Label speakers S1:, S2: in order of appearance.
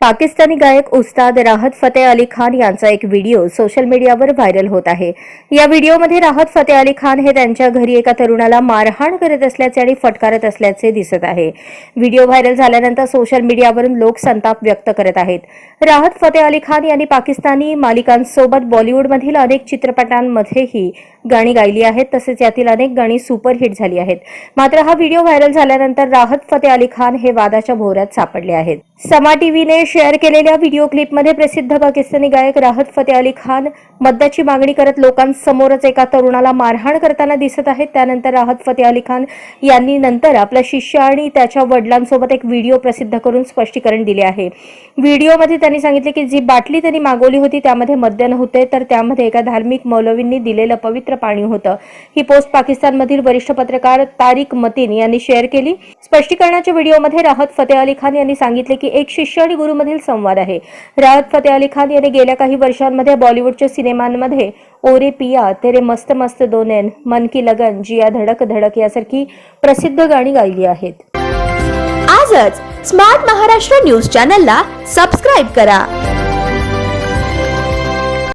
S1: पाकिस्तानी गायक उस्ताद राहत फतेह अली खान यांचा एक व्हिडिओ सोशल मीडियावर व्हायरल होत आहे. या व्हिडिओमध्ये राहत फतेह अली खान हे त्यांच्या घरी एका तरुणाला मारहाण करत असल्याचे आणि फटकारत असल्याचे दिसत आहे. व्हिडिओ व्हायरल झाल्यानंतर सोशल मीडियावरून लोक संताप व्यक्त करत आहेत. राहत फतेह अली खान यांनी पाकिस्तानी मालिकांसोबत बॉलिवूडमधील अनेक चित्रपटांमध्येही गाणी गायली आहेत तसेच यातील अनेक गाणी सुपरहिट झाली आहेत. मात्र हा व्हिडिओ व्हायरल झाल्यानंतर राहत फतेह अली खान हे वादाच्या भोवऱ्यात सापडले आहेत. समा टीव्हीने शेअर केलेल्या व्हिडिओ क्लिपमध्ये प्रसिद्ध पाकिस्तानी गायक राहत फतेह अली खान मद्याची मागणी करत लोकांसमोरच एका तरुणाला मारहाण करताना दिसत आहेत. त्यानंतर राहत फतेह अली खान यांनी नंतर आपला शिष्य आणि त्याच्या वडिलांसोबत एक व्हिडिओ प्रसिद्ध करून स्पष्टीकरण दिले आहे. व्हिडिओमध्ये त्यांनी सांगितले की जी बाटली त्यांनी मागवली होती त्यामध्ये मद्य नव्हते तर त्यामध्ये एका धार्मिक मौलवींनी दिलेलं पवित्र पाणी होतं. ही पोस्ट पाकिस्तानमधील वरिष्ठ पत्रकार तारिक मतीन यांनी शेअर केली. स्पष्टीकरणाच्या व्हिडिओमध्ये राहत फतेह अली खान यांनी सांगितले की एक शिष्य आणि गुरु गुरुमधील संवाद आहे. राहत फतेह अली खान यांनी गेल्या काही वर्षांमध्ये बॉलिवूडच्या सिनेमांमध्ये ओरे पिया तेरे मस्त मस्त दोनेन मन की लगन जिया धडक धडक यासारखी प्रसिद्ध गाणी गायली आहेत.
S2: आजच स्मार्ट महाराष्ट्र न्यूज चॅनलला सबस्क्राईब करा.